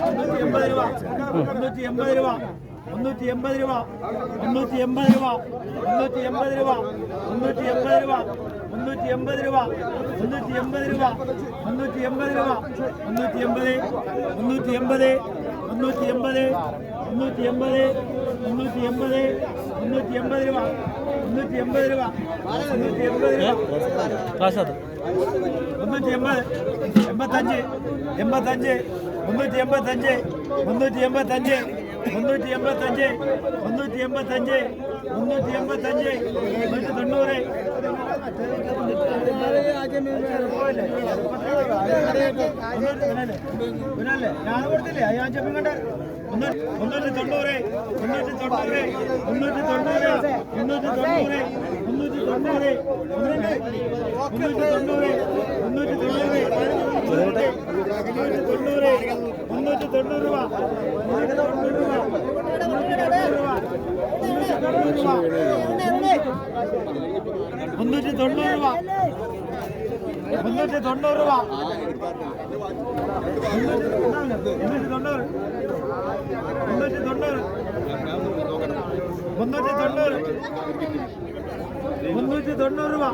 എൺപത് രൂപ മുന്നൂറ്റി എൺപത് രൂപ മുന്നൂറ്റി എൺപത് രൂപ മുന്നൂറ്റി എൺപത് രൂപ മുന്നൂറ്റി എൺപത് രൂപ മുന്നൂറ്റി എൺപത് രൂപ മുന്നൂറ്റി എൺപത് രൂപ മുന്നൂറ്റി എൺപത് രൂപ മുന്നൂറ്റി എൺപത് രൂപ മുന്നൂറ്റി എൺപത് മുന്നൂറ്റി എൺപത് മുന്നൂറ്റി എൺപത് മുന്നൂറ്റി എൺപത് முந்நூற்றி எண்பது முந்நூற்றி எண்பது ரூபா முந்நூற்றி எண்பது ரூபா முந்நூற்றி எண்பது ரூபா. முந்நூற்றி எண்பது எண்பத்தஞ்சு எண்பத்தஞ்சு முந்நூற்றி எண்பத்தஞ்சு முந்நூற்றி எண்பத்தஞ்சு முந்நூற்றி எண்பத்தஞ்சு முந்நூற்றி எண்பத்தஞ்சு முந்நூற்றி எண்பத்தஞ்சு முந்நூற்றி தொண்ணூறு. ഞാൻ കൊടുത്തില്ലേ അയ്യാൻ ചെപ്പം കണ്ട മുന്നൂറ്റി തൊണ്ണൂറ് മുന്നൂറ്റി തൊണ്ണൂറ് മുന്നൂറ്റി തൊണ്ണൂറ് മുന്നൂറ്റി തൊണ്ണൂറ് മുന്നൂറ്റി തൊണ്ണൂറ് മുന്നൂറ്റി തൊണ്ണൂറ് മുന്നൂറ്റി തൊണ്ണൂറ് മുന്നൂറ്റി തൊണ്ണൂറ് മുന്നൂറ്റി തൊണ്ണൂറ് രൂപ മുന്നൂറ്റി തൊണ്ണൂറ് രൂപ. മുന്നൂറ്റി തൊണ്ണൂറ് രൂപ. മുന്നൂറ്റി തൊണ്ണൂറ് രൂപ. മുന്നൂറ്റി തൊണ്ണൂറ് മുന്നൂറ്റി തൊണ്ണൂറ് മുന്നൂറ്റി തൊണ്ണൂറ് മുന്നൂറ്റി തൊണ്ണൂറ് രൂപ